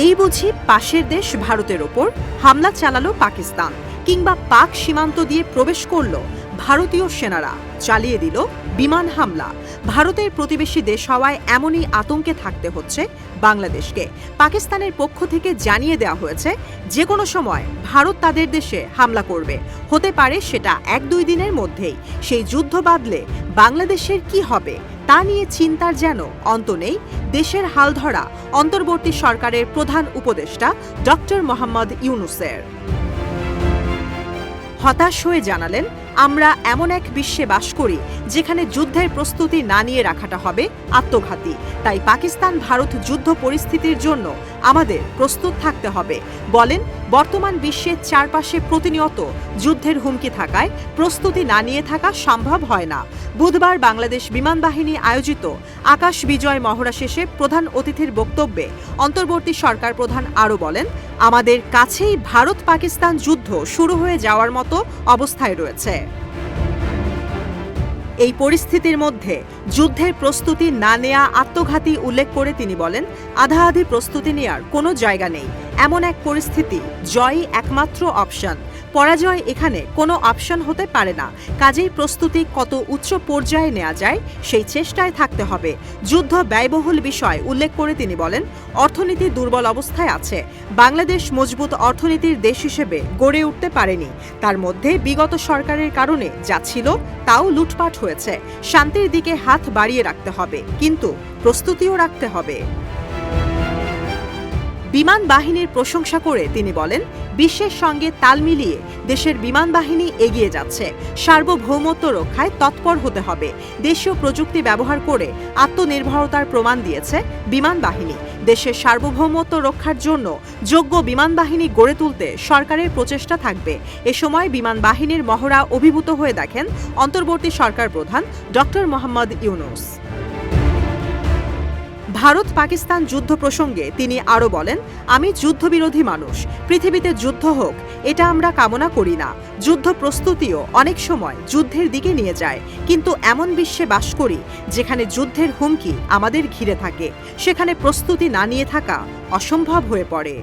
এই বুঝি পাশের দেশ ভারতের ওপর হামলা চালালো পাকিস্তান, কিংবা পাক সীমান্ত দিয়ে প্রবেশ করল ভারতীয় সেনারা। চালিয়ে দিল বিমান হামলা। ভারতের প্রতিবেশী দেশ হওয়ায় এমনই আতঙ্কে থাকতে হচ্ছে বাংলাদেশকে। পাকিস্তানের পক্ষ থেকে জানিয়ে দেওয়া হয়েছে যে কোনো সময় ভারত তাদের দেশে হামলা করবে। হতে পারে সেটা এক দুই দিনের মধ্যেই। সেই যুদ্ধ বাদলে বাংলাদেশের কি হবে? তা নিয়ে চিন্তার যেন অন্ত নেই, দেশের হাল ধরা অন্তর্বর্তী সরকারের প্রধান উপদেষ্টা ডক্টর মোহাম্মদ ইউনুসের। হতাশ হয়ে জানালেন আমরা এমন এক বিশ্বে বাস করি যেখানে যুদ্ধের প্রস্তুতি না নিয়ে রাখাটা হবে আত্মঘাতী। তাই পাকিস্তান ভারত যুদ্ধ পরিস্থিতির জন্য আমাদের প্রস্তুত থাকতে হবে। বলেন, বর্তমান বিশ্বের চারপাশে প্রতিনিয়ত যুদ্ধের হুমকি থাকায় প্রস্তুতি না নিয়ে থাকা সম্ভব হয় না। বুধবার বাংলাদেশ বিমান বাহিনী আয়োজিত আকাশ বিজয় মহড়া শেষে প্রধান অতিথির বক্তব্যে অন্তর্বর্তী সরকার প্রধান আরও বলেন, আমাদের কাছেই ভারত পাকিস্তান যুদ্ধ শুরু হয়ে যাওয়ার মতো অবস্থায় রয়েছে। এই পরিস্থিতির মধ্যে যুদ্ধের প্রস্তুতি না নেয়া আত্মঘাতী উল্লেখ করে তিনি বলেন আধা আধি প্রস্তুতি নেয়ার কোনো জায়গা নেই। এমন এক পরিস্থিতি, জয়ই একমাত্র অপশন পরাজয় এখানে কোনো অপশন হতে পারে না। কাজেই প্রস্তুতি কত উচ্চ পর্যায়ে নেওয়া যায়, সেই চেষ্টায় থাকতে হবে। যুদ্ধ ব্যয়বহুল বিষয়, উল্লেখ করে তিনি বলেন, অর্থনীতি দুর্বল অবস্থায় আছে। বাংলাদেশ মজবুত অর্থনীতির দেশ হিসেবে গড়ে উঠতে পারেনি। তার মধ্যে বিগত সরকারের কারণে যা ছিল, তাও লুটপাট হয়েছে। শান্তির দিকে হাত বাড়িয়ে রাখতে হবে। কিন্তু প্রস্তুতিও রাখতে হবে। বিমান বাহিনীর প্রশংসা করে তিনি বলেন, বিশ্বের সঙ্গে তাল মিলিয়ে দেশের বিমান বাহিনী এগিয়ে যাচ্ছে। সার্বভৌমত্ব রক্ষায় তৎপর হতে হবে। দেশীয় প্রযুক্তি ব্যবহার করে আত্মনির্ভরতার প্রমাণ দিয়েছে বিমান বাহিনী। দেশের সার্বভৌমত্ব রক্ষার জন্য যোগ্য বিমান বাহিনী গড়ে তুলতে সরকারের প্রচেষ্টা থাকবে। এ সময় বিমান বাহিনীর মহড়া অভিভূত হয়ে দেখেন অন্তর্বর্তী সরকার প্রধান ডক্টর মোহাম্মদ ইউনুস। ভারত পাকিস্তান যুদ্ধ প্রসঙ্গে তিনি আরও বলেন, আমি যুদ্ধবিরোধী মানুষ, পৃথিবীতে যুদ্ধ হোক, এটা আমরা কামনা করি না। যুদ্ধ প্রস্তুতিও অনেক সময় যুদ্ধের দিকে নিয়ে যায়, কিন্তু এমন বিশ্বে বাস করি যেখানে যুদ্ধের হুমকি আমাদের ঘিরে থাকে। সেখানে প্রস্তুতি না নিয়ে থাকা অসম্ভব হয়ে পড়ে।